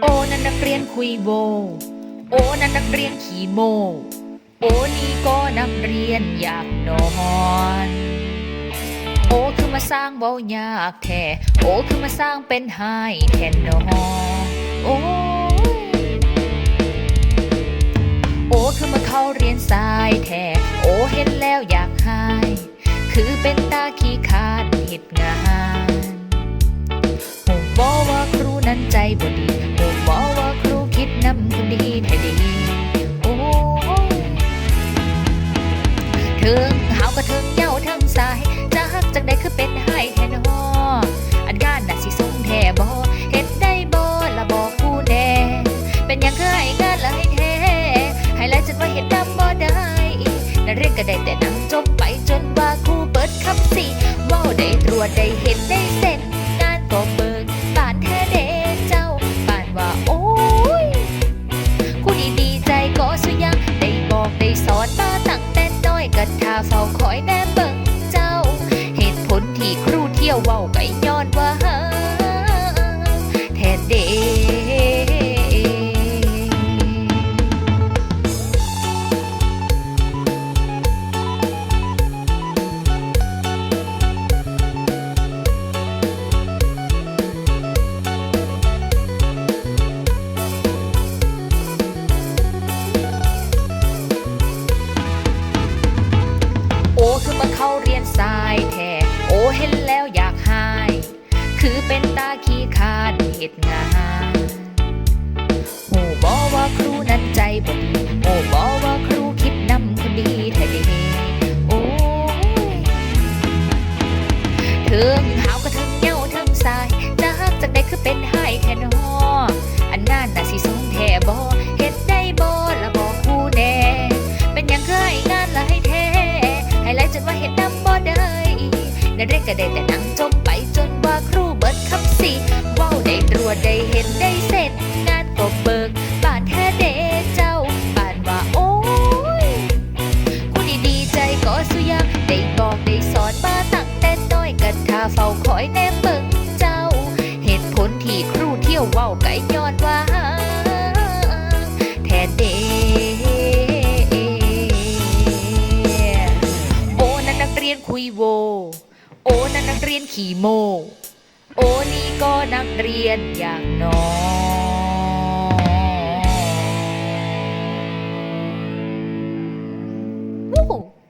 โอ้นั่นนักเรียนคุยโว โอ้นั่นนักเรียนขี่โม โอ้นี่ก็นักเรียนอยากนอน โอ้คือมาสร้างเว้ายากแท้โอ้คือมาสร้างเป็นไห้แทนนอโอ้โอ้คือมาเข้าเรียนสายแท้โอ้เห็นแล้วอยากหาย คือเป็นตาขี้คร้านเหตุงานหูบอกว่าครูนั้นใจบ่ดี เฮาก็ถึงเย้าทั้งสายจากจักได้คือเป็นให้แทนหออันงานน่ะสิส่งแท่บ่เฮ็ดได้บ่ละบอกผู้แน่เป็นหยังคือให้งานละให้แท้ให้แล้วจนว่าเฮ็ดนำบ่ได้นั่นเรียกก็ได้แต่นั่งจมไปจนว่าครูเปิดคำสิเว้าได้ตรวจได้เห็นได้ เฝ้าคอยแน่เบิ่งเจ้า เหตุผลที่ครูเที่ยวเว้าไก่ย้ายแท้โอ้เห็นแล้วอยากหาย คือเป็นตาขี้คานเหตุงาน นักเรียนก็ได้แต่นั่งจมไปจนว่าครูเบิดคำสิว้าได้ตรวจได้เห็นได้เสร็จ งานก็เบิกบานแท้เดเจ้าบานว่าโอ้ยครูดีดีใจก็สุยังได้บอกได้สอนมาตั้งแต่น้อยกันท่าเฝ้าคอยแนมเบิ่งเจ้า เหตุผลที่ครูเที่ยวว้าวไก่ย้อนว่าแท้เดโอ้นักเรียนคุยโว โอ้นักเรียนขี่โม โอ้นี่ก็นักเรียนอย่างน้อย哦。